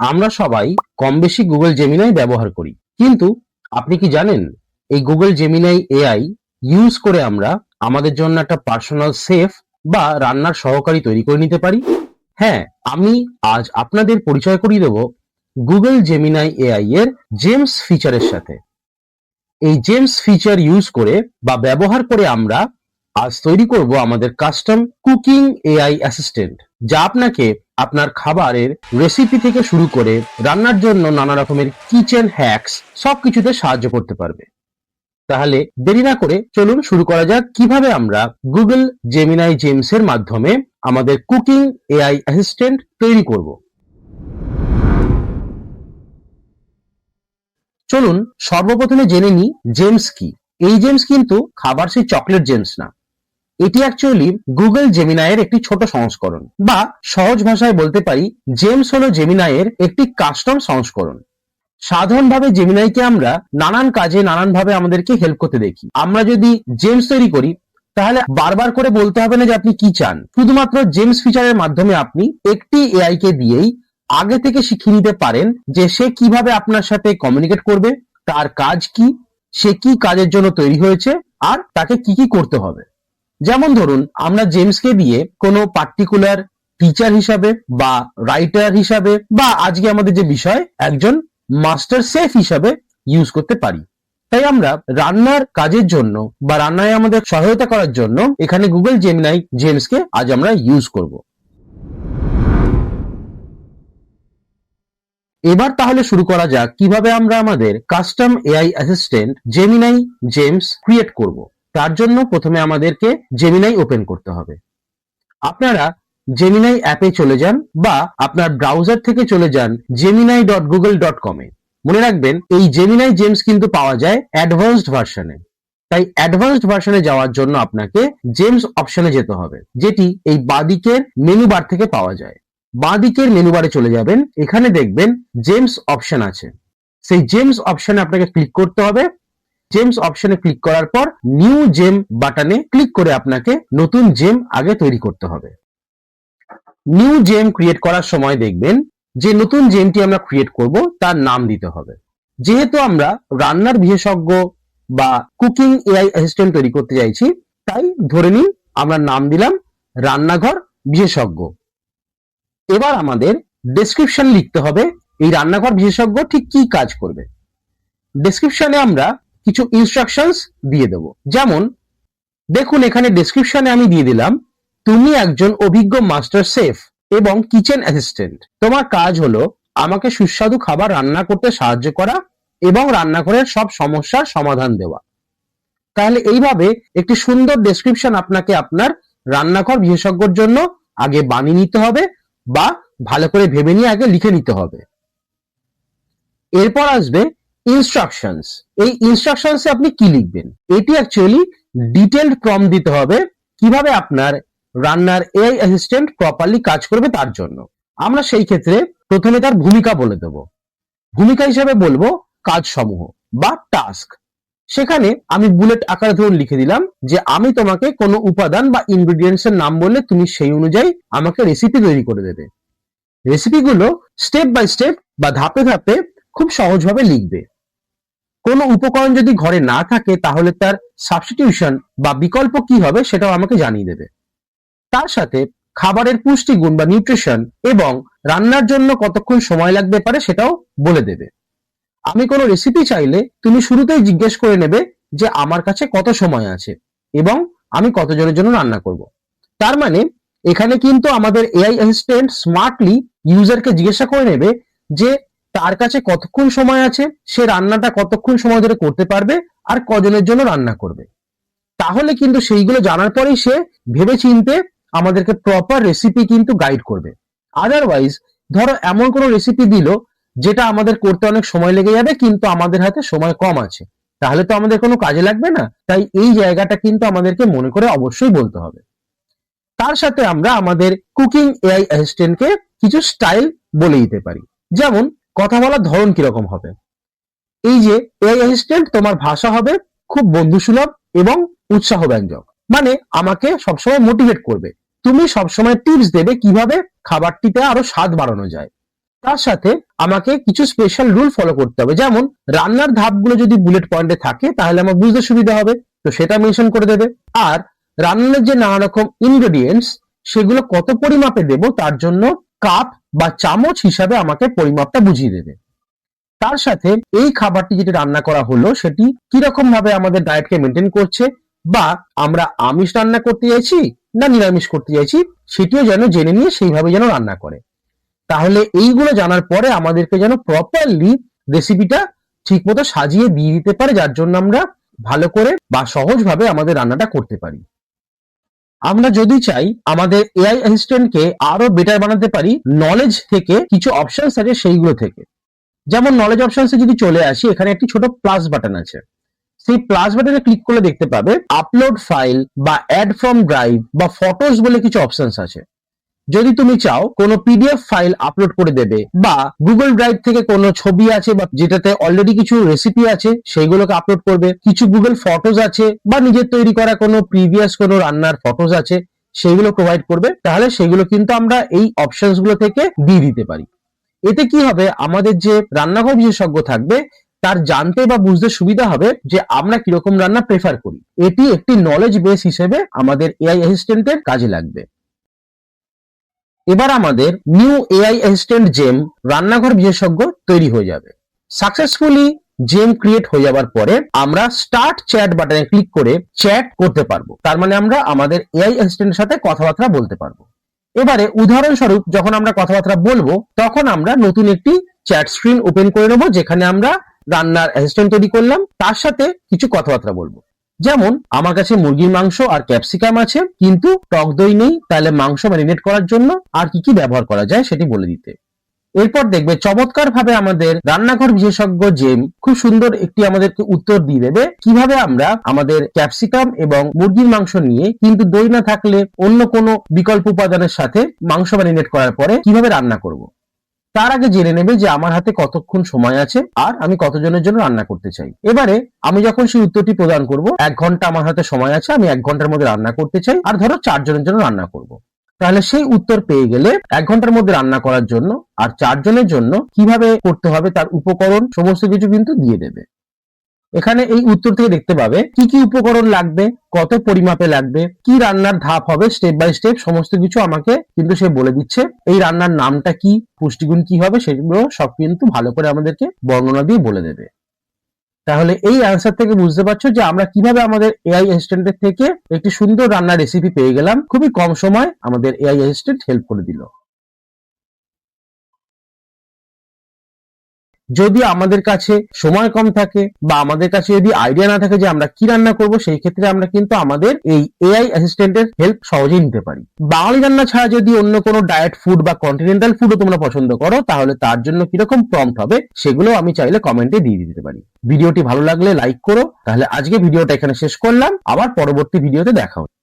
আমরা সবাই কম বেশি গুগল জেমিনাই ব্যবহার করি। কিন্তু আপনি কি জানেন, এই গুগল জেমিনাই এআই ইউজ করে আমরা আমাদের জন্য একটা পার্সোনাল সেফ বা রান্নার সহকারী তৈরি করে নিতে পারি? হ্যাঁ আমি আজ আপনাদের পরিচয় করিয়ে দেব গুগল জেমিনাই এআই এর জেমস ফিচারের সাথে। এই জেমস ফিচার ইউজ করে বা ব্যবহার করে আমরা আজ তৈরি করব আমাদের কাস্টম কুকিং এআই অ্যাসিস্ট্যান্ট যা আপনাকে আপনার খাবারের রেসিপি থেকে শুরু করে রান্নার জন্য নানা রকমের কিচেন হ্যাকস সবকিছুতে সাহায্য করতে পারবে। তাহলে দেরি না করে চলুন শুরু করা যাক কীভাবে আমরা গুগল জেমিনাই জেমসের মাধ্যমে আমাদের কুকিং এআই অ্যাসিস্ট্যান্ট তৈরি করব। চলুন সর্বপ্রথমে জেনে নিই জেমস কি। এই জেমস কিন্তু খাবার সেই চকলেট জেমস না। এটি অ্যাকচুয়ালি গুগল জেমিনায়ের একটি ছোট সংস্করণ বা সহজ ভাষায় বলতে পারি জেমস হলো জেমিনায়ের একটি কাস্টম সংস্করণ। সাধারণভাবে জেমিনাইকে আমরা নানান কাজে নানানভাবে আমাদেরকে হেল্প করতে দেখি। আমরা যদি জেমস তৈরি করি, তাহলে বারবার করে বলতে হবে না যে আপনি কি চান। শুধুমাত্র জেমস ফিচারের মাধ্যমে আপনি একটি এআই কে দিয়েই আগে থেকে শিখিয়ে নিতে পারেন যে সে কীভাবে আপনার সাথে কমিউনিকেট করবে, তার কাজ কি, সে কি কাজের জন্য তৈরি হয়েছে, আর তাকে কি কি করতে হবে। যেমন ধরুন, আমরা জেমসকে দিয়ে কোনো পার্টিকুলার টিচার হিসাবে বা রাইটার হিসাবে বা আজকে আমাদের যে বিষয়, একজন মাস্টার শেফ হিসাবে ইউজ করতে পারি। তাই আমরা রান্নার কাজের জন্য বা রান্নায় আমাদের সহায়তা করার জন্য এখানে গুগল জেমিনাই জেমসকে আজ আমরা ইউজ করব। এবার তাহলে শুরু করা যাক কীভাবে আমরা আমাদের custom AI assistant Gemini Gems create করব। তার জন্য প্রথমে আমাদেরকে জেমিনাই ওপেন করতে হবে। আপনারা জেমিনাই অ্যাপে চলে যান বা আপনার ব্রাউজার থেকে চলে যান জেমিনাই ডট গুগল ডট কমে মনে রাখবেন, এই জেমিনাই জেমস কিন্তু পাওয়া যায় অ্যাডভান্সড ভার্সনে তাই অ্যাডভান্সড ভার্সনে যাওয়ার জন্য আপনাকে জেমস অপশনে যেতে হবে, যেটি এই বাদিকের মেনু বার থেকে পাওয়া যায়। বাদিকের মেনু বারে চলে যাবেন, এখানে দেখবেন জেমস অপশন আছে। সেই জেমস অপশনে আপনাকে ক্লিক করতে হবে জেমস অপশনে ক্লিক করার পর নিউ জেম বাটনে ক্লিক করে আপনাকে নতুন জেম আগে তৈরি করতে হবে। নিউ জেম ক্রিয়েট করার সময় দেখবেন যে নতুন জেমটি আমরা ক্রিয়েট করব, তার নাম দিতে হবে। যেহেতু আমরা রান্নার বিশেষজ্ঞ বা কুকিং এআই অ্যাসিস্ট্যান্ট তৈরি করতে চাইছি, তাই ধরে নিন আমরা নাম দিলাম রান্নাঘর বিশেষজ্ঞ। এবার আমাদের ডেসক্রিপশন লিখতে হবে, এই রান্নাঘর বিশেষজ্ঞ ঠিক কি কাজ করবে? ডেসক্রিপশনে আমরা কিছু ইনস্ট্রাকশনস দিয়ে দেব। যেমন, দেখুন এখানে ডেসক্রিপশনে আমি দিয়ে দিলাম, তুমি একজন অভিজ্ঞ মাস্টার শেফ এবং কিচেন অ্যাসিস্ট্যান্ট তোমার কাজ হলো আমাকে সুস্বাদু খাবার রান্না করতে সাহায্য করা এবং রান্নাঘরের সব সমস্যার সমাধান দেওয়া। তাহলে এইভাবে একটি সুন্দর ডেসক্রিপশন আপনাকে আপনার রান্নাঘর বিশেষজ্ঞর জন্য আগে বানিয়ে নিতে হবে বা ভালো করে ভেবে নিয়ে আগে লিখে নিতে হবে। এরপর আসবে ইনস্ট্রাকশনস এই ইনস্ট্রাকশনসে আপনি কি লিখবেন? এটি অ্যাকচুয়ালি ডিটেলড প্রম দিতে হবে কীভাবে আপনার রান্নার এআই অ্যাসিস্ট্যান্ট প্রপারলি কাজ করবে তার জন্য। আমরা সেই ক্ষেত্রে প্রথমে তার ভূমিকা বলে দেব। ভূমিকা হিসেবে বলব কাজ সমূহ বা টাস্ক সেখানে আমি বুলেট আকারে ধরুন লিখে দিলাম যে আমি তোমাকে কোনো উপাদান বা ইনগ্রিডিয়েন্টস এর নাম বললে তুমি সেই অনুযায়ী আমাকে রেসিপি তৈরি করে দেবে। রেসিপিগুলো স্টেপ বাই স্টেপ বা ধাপে ধাপে খুব সহজভাবে লিখবে। কোনো উপকরণ যদি ঘরে না থাকে, তাহলে তার সাবস্টিটিউশন বা বিকল্প কি হবে সেটাও আমাকে জানিয়ে দেবে। তার সাথে খাবারের পুষ্টিগুণ বা নিউট্রিশন এবং রান্নার জন্য কতক্ষণ সময় লাগতে পারে সেটাও বলে দেবে। আমি কোনো রেসিপি চাইলে তুমি শুরুতেই জিজ্ঞেস করে নেবে যে আমার কাছে কত সময় আছে এবং আমি কতজনের জন্য রান্না করব। তার মানে এখানে কিন্তু আমাদের এআই অ্যাসিস্ট্যান্ট স্মার্টলি ইউজারকে জিজ্ঞাসা করে নেবে যে তার কাছে কতক্ষণ সময় আছে, সে রান্নাটা কতক্ষণ সময় ধরে করতে পারবে আর কজনের জন্য রান্না করবে। তাহলে কিন্তু সেইগুলো জানার পরেই সে ভেবে চিনতে আমাদেরকে প্রপার রেসিপি কিন্তু গাইড করবে। আদারওয়াইজ ধরো এমন কোনো রেসিপি দিল, যেটা আমাদের করতে অনেক সময় লেগে যাবে, কিন্তু আমাদের হাতে সময় কম আছে। তাহলে তো আমাদের কোনো কাজে লাগবে না। তাই এই জায়গাটা কিন্তু আমাদেরকে মনে করে অবশ্যই বলতে হবে। তার সাথে আমরা আমাদের কুকিং এআই অ্যাসিস্ট্যান্টকে কিছু স্টাইল বলে দিতে পারি। যেমন কথা বলার ধরন কীরকম হবে? এই যে এআই অ্যাসিস্ট্যান্ট তোমার ভাষা হবে খুব বন্ধুসুলভ এবং উৎসাহ ব্যঞ্জক মানে আমাকে সবসময় মোটিভেট করবে। তুমি সবসময় টিপস দেবে কীভাবে খাবারটিতে আরও স্বাদ বাড়ানো যায়। তার সাথে আমাকে কিছু স্পেশাল রুল ফলো করতে হবে। যেমন, রান্নার ধাপগুলো যদি বুলেট পয়েন্টে থাকে, তাহলে আমার বুঝতে সুবিধা হবে। তো সেটা মেনশন করে দেবে। আর রান্নার যে নানা রকম ইনগ্রেডিয়েন্টস সেগুলো কত পরিমাপে দেব তার জন্য কাপ বা চামচ হিসাবে আমাকে পরিমাপটা বুঝিয়ে দেবে। তার সাথে এই খাবারটি যেটি রান্না করা হলো, সেটি কীরকম ভাবে আমাদের ডায়েটকে মেনটেন করছে বা আমরা আমিষ রান্না করতে চাইছি না নিরামিষ করতে চাইছি, সেটিও যেন জেনে নিয়ে সেইভাবে যেন রান্না করে। তাহলে এইগুলো জানার পরে আমাদেরকে যেন প্রপারলি রেসিপিটা ঠিক মতো সাজিয়ে দিয়ে দিতে পারে, যার জন্য আমরা ভালো করে বা সহজভাবে আমাদের রান্নাটা করতে পারি। আমরা যদি চাই আমাদের এআই অ্যাসিস্ট্যান্টকে আরও বেটার বানাতে পারি নলেজ থেকে কিছু অপশনস আছে সেইগুলো থেকে। যেমন নলেজ অপশনসে যদি চলে আসি, এখানে একটি ছোট প্লাস বাটন আছে। সেই প্লাস বাটনে ক্লিক করলে দেখতে পাবে আপলোড ফাইল বা অ্যাড ফ্রম ড্রাইভ বা ফটোস বলে কিছু অপশনস আছে। যদি তুমি চাও কোনো পিডিএফ ফাইল আপলোড করে দেবে বা গুগল ড্রাইভ থেকে কোনো ছবি আছে বা যেটাতে অলরেডি কিছু রেসিপি আছে, সেইগুলোকে আপলোড করবে। কিছু গুগল ফটোজ আছে বা নিজের তৈরি করা কোনো প্রিভিয়াস কোনো রান্নার ফটোজ আছে, সেইগুলো প্রোভাইড করবে। তাহলে সেগুলো কিন্তু আমরা এই অপশনসগুলো থেকে দিয়ে দিতে পারি। এতে কি হবে? আমাদের যে রান্নাঘর বিশেষজ্ঞ থাকবে, তার জানতে বা বুঝতে সুবিধা হবে যে আমরা কীরকম রান্না প্রেফার করি। এটি একটি নলেজ বেস হিসেবে আমাদের এআই অ্যাসিস্ট্যান্টের কাজে লাগবে। এবার আমাদের নিউ এআই অ্যাসিস্ট্যান্ট জেম রান্নাঘর বিশেষজ্ঞ তৈরি হয়ে যাবে। সাকসেসফুলি জেম ক্রিয়েট হয়ে যাবার পরে আমরা স্টার্ট চ্যাট বাটনে ক্লিক করে চ্যাট করতে পারব। তার মানে আমরা আমাদের এআই অ্যাসিস্ট্যান্টের সাথে কথাবার্তা বলতে পারব। এবারে উদাহরণস্বরূপ যখন আমরা কথাবার্তা বলব, তখন আমরা নতুন একটি চ্যাট স্ক্রিন ওপেন করে নেব, যেখানে আমরা রান্নার অ্যাসিস্ট্যান্ট তৈরি করলাম। তার সাথে কিছু কথাবার্তা বলব। যেমন, আমার কাছে মুরগির মাংস আর ক্যাপসিকাম আছে, কিন্তু টক দই নেই, তাহলে মাংস ম্যারিনেট করার জন্য আর কি কি ব্যবহার করা যায় সেটি বলে দিতে এরপর দেখবে চমৎকার ভাবে আমাদের রান্নাঘর বিশেষজ্ঞ জেম খুব সুন্দর একটি আমাদেরকে উত্তর দিয়ে দেবে কীভাবে আমরা আমাদের ক্যাপসিকাম এবং মুরগির মাংস নিয়ে কিন্তু দই না থাকলে অন্য কোনো বিকল্প উপাদানের সাথে মাংস ম্যারিনেট করার পরে কীভাবে রান্না করব। তার আগে জেনে নেবে যে আমার হাতে কতক্ষণ সময় আছে আর আমি কতজনের জন্য রান্না করতে চাই এবারে আমি যখন সেই উত্তরটি প্রদান করব, এক ঘণ্টা আমার হাতে সময় আছে, আমি এক ঘণ্টার মধ্যে রান্না করতে চাই আর ধরো চারজনের জন্য রান্না করব। তাহলে সেই উত্তর পেয়ে গেলে এক ঘণ্টার মধ্যে রান্না করার জন্য আর চারজনের জন্য কীভাবে করতে হবে তার উপকরণ, সমস্ত কিছু কিন্তু দিয়ে দেবে এখানে এই উত্তর থেকে দেখতে পাবে কি কি উপকরণ লাগবে, কত পরিমাপে লাগবে, কি রান্নার ধাপ হবে স্টেপ বাই স্টেপ সমস্ত কিছু আমাকে কিন্তু সে বলে দিচ্ছে। এই রান্নার নামটা কি, পুষ্টিগুণ কি হবে সেগুলো সব কিন্তু ভালো করে আমাদেরকে বর্ণনা দিয়ে বলে দেবে। তাহলে এই অ্যান্সার থেকে বুঝতে পারছ যে আমরা কীভাবে আমাদের এআই অ্যাসিস্ট্যান্টের থেকে একটি সুন্দর রান্নার রেসিপি পেয়ে গেলাম। খুবই কম সময় আমাদের এআই অ্যাসিস্ট্যান্ট হেল্প করে দিল। যদি আমাদের কাছে সময় কম থাকে বা আমাদের কাছে যদি আইডিয়া না থাকে যে আমরা কি রান্না করব, সেই ক্ষেত্রে আমরা কিন্তু আমাদের এই এআই অ্যাসিস্ট্যান্টের হেল্প সহজেই নিতে পারি। বাঙালি রান্না ছাড়া যদি অন্য কোনো ডায়েট ফুড বা কন্টিনেন্টাল ফুডও তোমরা পছন্দ করো, তাহলে তার জন্য কীরকম প্রম্পট হবে, সেগুলো আমি চাইলে কমেন্টে দিয়ে দিতে পারি। ভিডিওটি ভালো লাগলে লাইক করো, তাহলে আজকে ভিডিওটা এখানে শেষ করলাম, আবার পরবর্তী ভিডিওতে দেখা হবে